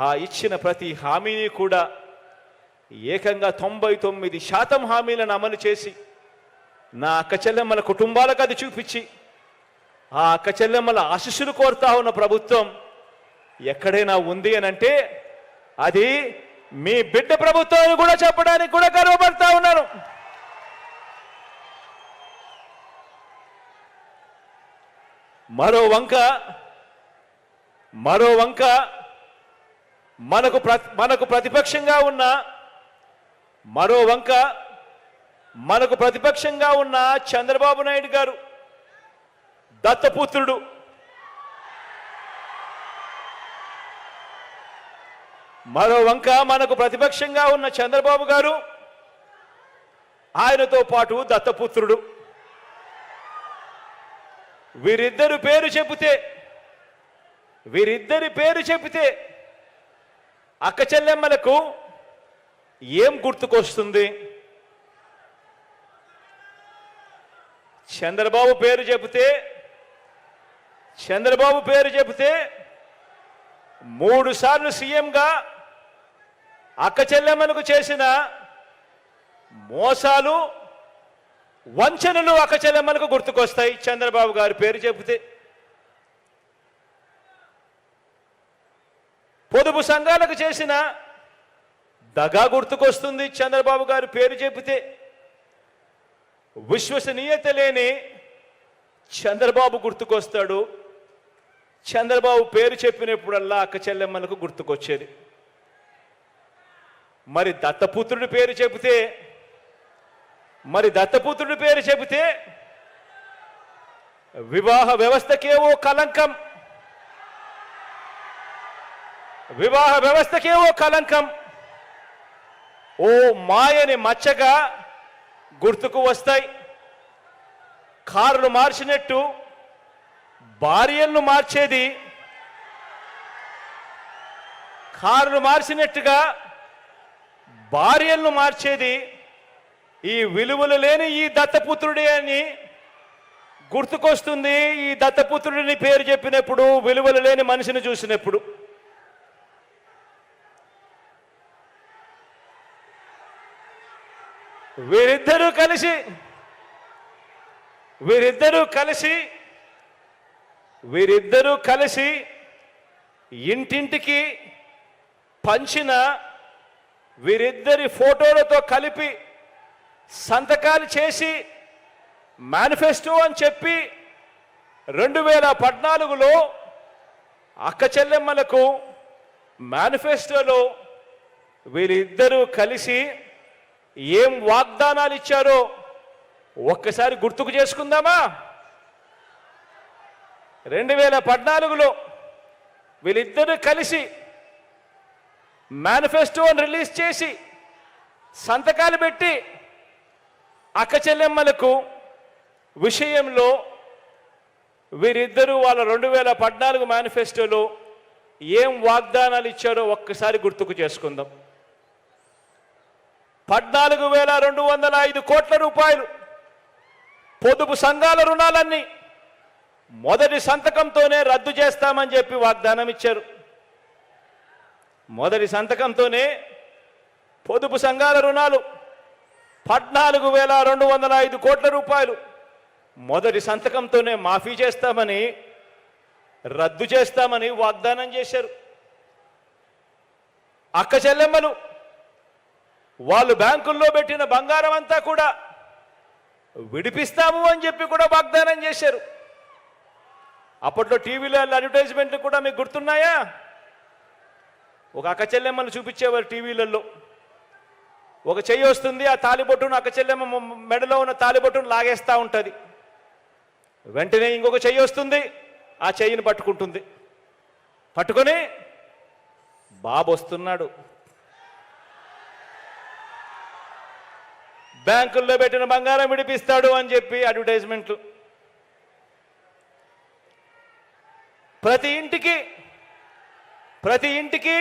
ఆ ఇచ్చిన ప్రతి హామీని కూడా ఏకంగా తొంభై తొమ్మిది శాతం హామీలను అమలు చేసి నా అక్క చెల్లెమ్మల కుటుంబాలకు అది చూపించి ఆ అక్క చెల్లెమ్మల ఆశీస్సులు కోరుతా ఉన్న ప్రభుత్వం ఎక్కడైనా ఉంది అని అంటే అది మీ బిడ్డ ప్రభుత్వాన్ని కూడా చెప్పడానికి కూడా గర్వపడతా ఉన్నాను మరో వంక మరో వంక మనకు ప్ర మనకు ప్రతిపక్షంగా ఉన్న మరో వంక మనకు ప్రతిపక్షంగా ఉన్న చంద్రబాబు నాయుడు గారు దత్తపుత్రుడు. మరో వంక మనకు ప్రతిపక్షంగా ఉన్న చంద్రబాబు గారు ఆయనతో పాటు దత్తపుత్రుడు. వీరిద్దరు పేరు చెబితే వీరిద్దరి పేరు చెబితే అక్క చెల్లెమ్మలకు ఏం గుర్తుకొస్తుంది? చంద్రబాబు పేరు చెబితే చంద్రబాబు పేరు చెబితే మూడు సార్లు సీఎంగా అక్క చెల్లెమ్మలకు చేసిన మోసాలు వంచనలు అక్క చెల్లెమ్మలకు గుర్తుకొస్తాయి. చంద్రబాబు గారి పేరు చెబితే పొదుపు సంఘాలకు చేసిన దగా గుర్తుకొస్తుంది చంద్రబాబు గారు పేరు చెబితే విశ్వసనీయత లేని చంద్రబాబు గుర్తుకొస్తాడు. చంద్రబాబు పేరు చెప్పినప్పుడల్లా అక్క చెల్లెమ్మలకు గుర్తుకొచ్చేది. మరి దత్తపుత్రుడి పేరు చెబితే మరి దత్తపుత్రుడి పేరు చెబితే వివాహ వ్యవస్థకేవో కలంకం వివాహ వ్యవస్థకే ఓ కలంకం ఓ మాయని మచ్చగా గుర్తుకు వస్తాయి. కారులు మార్చినట్టు భార్యలను మార్చేది. కారులు మార్చినట్టుగా భార్యలను మార్చేది. ఈ విలువలు లేని ఈ దత్తపుత్రుడే అని గుర్తుకొస్తుంది. ఈ దత్తపుత్రుడిని పేరు చెప్పినప్పుడు విలువలు లేని మనిషిని చూసినప్పుడు. వీరిద్దరూ కలిసి వీరిద్దరూ కలిసి వీరిద్దరూ కలిసి ఇంటింటికి పంచిన వీరిద్దరి ఫోటోలతో కలిపి సంతకాలు చేసి మేనిఫెస్టో అని చెప్పి రెండు వేల పద్నాలుగులో అక్క చెల్లెమ్మలకు మేనిఫెస్టోలో వీరిద్దరూ కలిసి ఏం వాగ్దానాలు ఇచ్చారో ఒక్కసారి గుర్తుకు చేసుకుందామా? రెండు వేల పద్నాలుగులో వీళ్ళిద్దరూ కలిసి మేనిఫెస్టోని రిలీజ్ చేసి సంతకాలు పెట్టి అక్క చెల్లెమ్మలకు విషయంలో వీరిద్దరూ వాళ్ళ రెండు వేల పద్నాలుగు మేనిఫెస్టోలో ఏం వాగ్దానాలు ఇచ్చారో ఒక్కసారి గుర్తుకు చేసుకుందాం. పద్నాలుగు వేల రెండు వందల ఐదు కోట్ల రూపాయలు. పొదుపు సంఘాల రుణాలన్నీ మొదటి సంతకంతోనే రద్దు చేస్తామని చెప్పి వాగ్దానం ఇచ్చారు. మొదటి సంతకంతోనే పొదుపు సంఘాల రుణాలు పద్నాలుగు వేల రెండు వందల ఐదు కోట్ల రూపాయలు. మొదటి సంతకంతోనే మాఫీ చేస్తామని రద్దు చేస్తామని వాగ్దానం చేశారు. అక్క చెల్లెమ్మలు వాళ్ళు బ్యాంకుల్లో పెట్టిన బంగారం అంతా కూడా విడిపిస్తాము అని చెప్పి కూడా వాగ్దానం చేశారు. అప్పట్లో టీవీలో అడ్వర్టైజ్మెంట్లు కూడా మీకు గుర్తున్నాయా? ఒక అక్క చెల్లెమ్మను చూపించేవారు టీవీలలో. ఒక చెయ్యి వస్తుంది ఆ తాలిబొట్టును అక్క చెల్లెమ్మ మెడలో ఉన్న తాలిబొట్టును లాగేస్తూ ఉంటుంది. వెంటనే ఇంకొక చెయ్యి వస్తుంది ఆ చెయ్యిని పట్టుకుంటుంది. పట్టుకొని బాబు వస్తున్నాడు బ్యాంకుల్లో పెట్టిన బంగారం విడిపిస్తాడు అని చెప్పి అడ్వర్టైజ్మెంట్లు. ప్రతి ఇంటికి ప్రతి ఇంటికి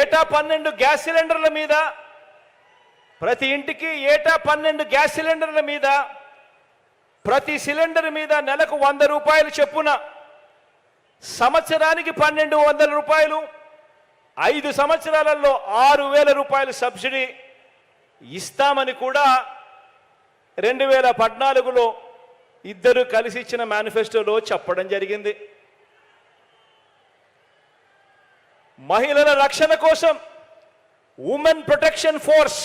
ఏటా పన్నెండు గ్యాస్ సిలిండర్ల మీద ప్రతి ఇంటికి ఏటా పన్నెండు గ్యాస్ సిలిండర్ల మీద ప్రతి సిలిండర్ మీద నెలకు వంద రూపాయలు చెప్పున సంవత్సరానికి పన్నెండు వందల రూపాయలు ఐదు సంవత్సరాలలో ఆరు వేల రూపాయల సబ్సిడీ ఇస్తామని కూడా రెండు వేల పద్నాలుగులో ఇద్దరు కలిసి ఇచ్చిన మేనిఫెస్టోలో చెప్పడం జరిగింది. మహిళల రక్షణ కోసం ఉమెన్ ప్రొటెక్షన్ ఫోర్స్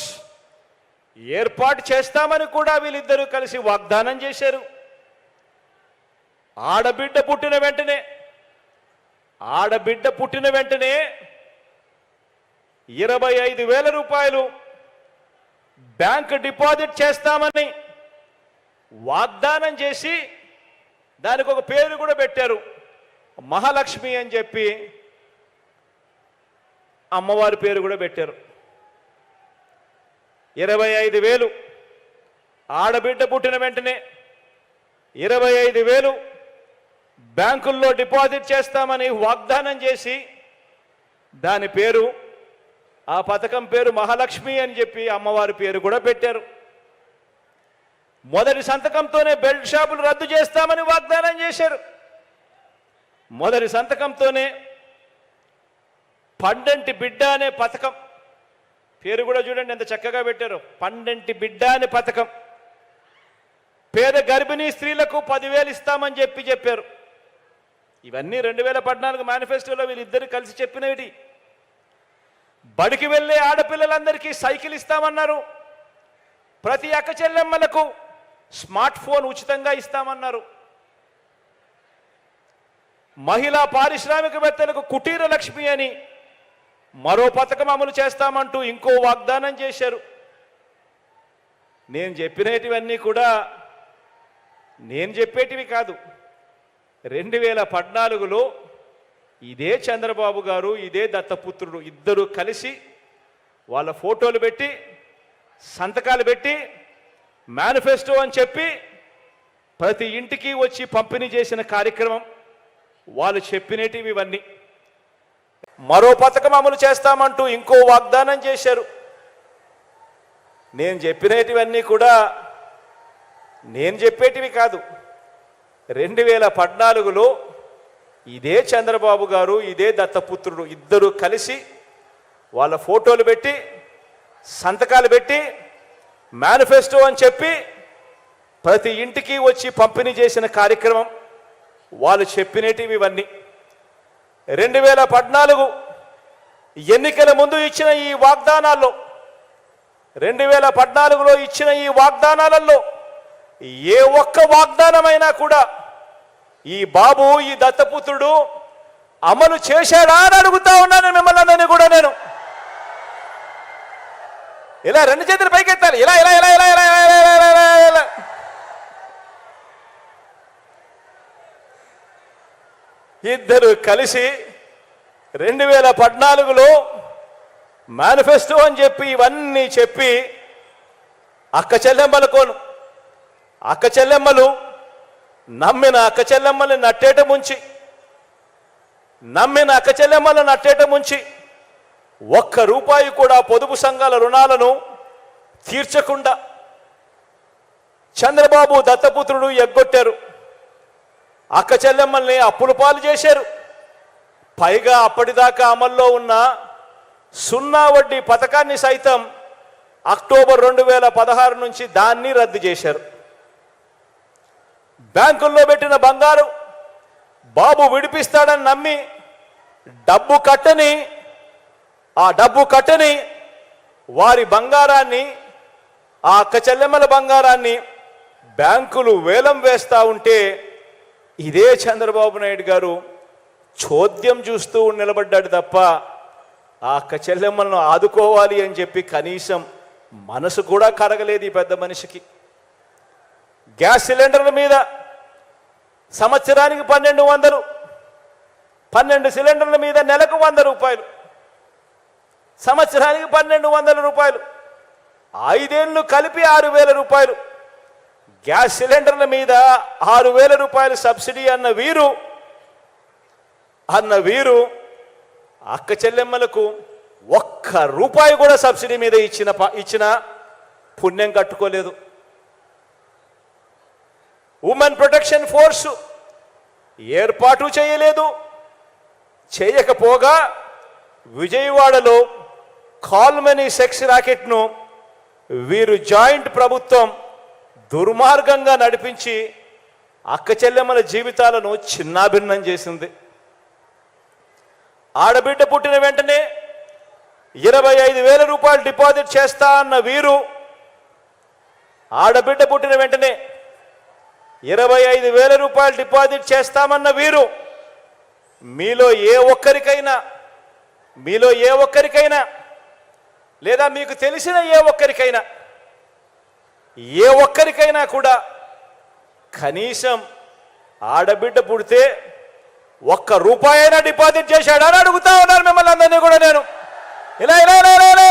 ఏర్పాటు చేస్తామని కూడా వీళ్ళిద్దరూ కలిసి వాగ్దానం చేశారు. ఆడబిడ్డ పుట్టిన వెంటనే ఆడబిడ్డ పుట్టిన వెంటనే ఇరవై ఐదు వేల రూపాయలు బ్యాంక్ డిపాజిట్ చేస్తామని వాగ్దానం చేసి దానికి ఒక పేరు కూడా పెట్టారు. మహాలక్ష్మి అని చెప్పి అమ్మవారి పేరు కూడా పెట్టారు. ఇరవై ఐదు వేలు ఆడబిడ్డ పుట్టిన వెంటనే ఇరవై ఐదు వేలు బ్యాంకుల్లో డిపాజిట్ చేస్తామని వాగ్దానం చేసి దాని పేరు ఆ పథకం పేరు మహాలక్ష్మి అని చెప్పి అమ్మవారి పేరు కూడా పెట్టారు. మొదటి సంతకంతోనే బెల్ట్ షాపులు రద్దు చేస్తామని వాగ్దానం చేశారు. మొదటి సంతకంతోనే పండంటి బిడ్డ అనే పథకం. పేరు కూడా చూడండి ఎంత చక్కగా పెట్టారు. పండంటి బిడ్డ అనే పథకం. పేద గర్భిణీ స్త్రీలకు పదివేలు ఇస్తామని చెప్పి చెప్పారు. ఇవన్నీ రెండు వేల పద్నాలుగు మేనిఫెస్టోలో వీళ్ళిద్దరు కలిసి చెప్పినవి బడికి వెళ్ళే ఆడపిల్లలందరికీ సైకిల్ ఇస్తామన్నారు. ప్రతి అక్క చెల్లెమ్మలకు స్మార్ట్ ఫోన్ ఉచితంగా ఇస్తామన్నారు. మహిళా పారిశ్రామికవేత్తలకు కుటీర లక్ష్మి అని మరో పథకం అమలు చేస్తామంటూ ఇంకో వాగ్దానం చేశారు. నేను చెప్పినటివన్నీ కూడా నేను చెప్పేటివి కాదు. రెండు వేల పద్నాలుగులో ఇదే చంద్రబాబు గారు ఇదే దత్తపుత్రుడు ఇద్దరు కలిసి వాళ్ళ ఫోటోలు పెట్టి సంతకాలు పెట్టి మేనిఫెస్టో అని చెప్పి ప్రతి ఇంటికి వచ్చి పంపిణీ చేసిన కార్యక్రమం వాళ్ళు చెప్పినటివి ఇవన్నీ. మరో పథకం అమలు చేస్తామంటూ ఇంకో వాగ్దానం చేశారు. నేను చెప్పినటివన్నీ కూడా నేను చెప్పేటివి కాదు. రెండు వేల పద్నాలుగులో ఇదే చంద్రబాబు గారు ఇదే దత్తపుత్రుడు ఇద్దరు కలిసి వాళ్ళ ఫోటోలు పెట్టి సంతకాలు పెట్టి మేనిఫెస్టో అని చెప్పి ప్రతి ఇంటికి వచ్చి పంపిణీ చేసిన కార్యక్రమం వాళ్ళు చెప్పినటివి ఇవన్నీ. రెండు వేల పద్నాలుగు ఎన్నికల ముందు ఇచ్చిన ఈ వాగ్దానాల్లో రెండు వేల పద్నాలుగులో ఇచ్చిన ఈ వాగ్దానాలలో ఏ ఒక్క వాగ్దానమైనా కూడా ఈ బాబు ఈ దత్తపుత్రుడు అమలు చేశాడా అని అడుగుతా ఉన్నాను మిమ్మల్ని అందరినీ కూడా నేను. ఇలా రెండు చేతులు పైకెత్తాలి. ఇలా ఇలా ఇలా ఇలా ఇలా ఇలా ఇలా ఇలా ఇలా ఇలా. ఇద్దరు కలిసి రెండు వేల పద్నాలుగులో మేనిఫెస్టో అని చెప్పి ఇవన్నీ చెప్పి అక్క చెల్లెమ్మలకోను అక్క చెల్లెమ్మలు నమ్మిన అక్క చెల్లెమ్మల్ని నట్టేట ముంచి నమ్మిన అక్క చెల్లెమ్మలను నట్టేట ముంచి ఒక్క రూపాయి కూడా పొదుపు సంఘాల రుణాలను తీర్చకుండా చంద్రబాబు దత్తపుత్రుడు ఎగ్గొట్టారు. అక్క చెల్లెమ్మల్ని అప్పుల పాలు చేశారు. పైగా అప్పటిదాకా అమల్లో ఉన్న సున్నా వడ్డీ పథకాన్ని సైతం అక్టోబర్ రెండు వేల పదహారు నుంచి దాన్ని రద్దు చేశారు. బ్యాంకుల్లో పెట్టిన బంగారు బాబు విడిపిస్తాడని నమ్మి డబ్బు కట్టని ఆ డబ్బు కట్టని వారి బంగారాన్ని ఆ అక్క చెల్లెమ్మల బంగారాన్ని బ్యాంకులు వేలం వేస్తా ఉంటే ఇదే చంద్రబాబు నాయుడు గారు చోద్యం చూస్తూ నిలబడ్డాడు తప్ప ఆ అక్క చెల్లెమ్మలను ఆదుకోవాలి అని చెప్పి కనీసం మనసు కూడా కరగలేదు ఈ పెద్ద మనిషికి. గ్యాస్ సిలిండర్ల మీద సంవత్సరానికి పన్నెండు వందలు పన్నెండు సిలిండర్ల మీద నెలకు వంద రూపాయలు సంవత్సరానికి పన్నెండు వందల రూపాయలు ఐదేళ్ళు కలిపి ఆరు వేల రూపాయలు గ్యాస్ సిలిండర్ల మీద ఆరు వేల రూపాయలు సబ్సిడీ అన్న వీరు అన్న వీరు అక్క చెల్లెమ్మలకు ఒక్క రూపాయి కూడా సబ్సిడీ మీద ఇచ్చిన ఇచ్చిన పుణ్యం కట్టుకోలేదు. ఉమెన్ ప్రొటెక్షన్ ఫోర్సు ఏర్పాటు చేయలేదు. చేయకపోగా విజయవాడలో కాల్మనీ సెక్స్ ర్యాకెట్ను వీరు జాయింట్ ప్రభుత్వం దుర్మార్గంగా నడిపించి అక్క చెల్లెమ్మల జీవితాలను చిన్నాభిన్నం చేసింది. ఆడబిడ్డ పుట్టిన వెంటనే ఇరవై ఐదు వేల రూపాయలు డిపాజిట్ చేస్తా అన్న వీరు ఆడబిడ్డ పుట్టిన వెంటనే ఇరవై ఐదు వేల రూపాయలు డిపాజిట్ చేస్తామన్న వీరు. మీలో ఏ ఒక్కరికైనా మీలో ఏ ఒక్కరికైనా లేదా మీకు తెలిసిన ఏ ఒక్కరికైనా ఏ ఒక్కరికైనా కూడా కనీసం ఆడబిడ్డ పుడితే ఒక్క రూపాయైనా డిపాజిట్ చేశాడని అని అడుగుతా ఉన్నారు మిమ్మల్ని అందరినీ కూడా నేను. ఇలా ఇలా ఇలా ఇలా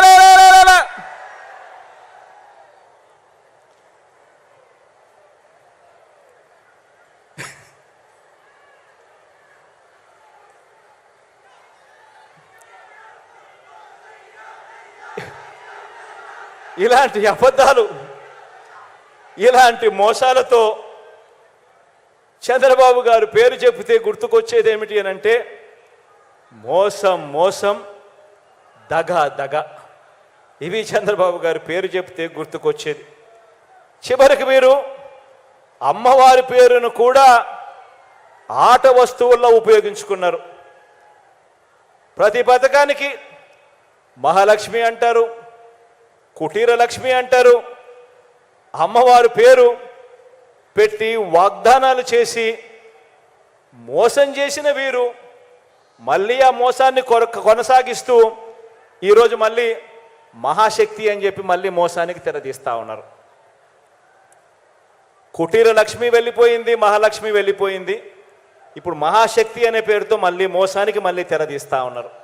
ఇలాంటి అబద్ధాలు ఇలాంటి మోసాలతో చంద్రబాబు గారు పేరు చెబితే గుర్తుకొచ్చేది ఏమిటి అని అంటే మోసం మోసం దగ దగ. ఇవి చంద్రబాబు గారు పేరు చెప్తే గుర్తుకొచ్చేది. చివరికి మీరు అమ్మవారి పేరును కూడా ఆట వస్తువుల్లో ఉపయోగించుకున్నారు. ప్రతి పథకానికి మహాలక్ష్మి అంటారు కుటీర లక్ష్మి అంటారు. అమ్మవారి పేరు పెట్టి వాగ్దానాలు చేసి మోసం చేసిన వీరు మళ్ళీ ఆ మోసాన్ని కొర- కొనసాగిస్తూ ఈరోజు మళ్ళీ మహాశక్తి అని చెప్పి మళ్ళీ మోసానికి తెరదీస్తూ ఉన్నారు. కుటీర లక్ష్మి వెళ్ళిపోయింది మహాలక్ష్మి వెళ్ళిపోయింది. ఇప్పుడు మహాశక్తి అనే పేరుతో మళ్ళీ మోసానికి మళ్ళీ తెరదీస్తూ ఉన్నారు.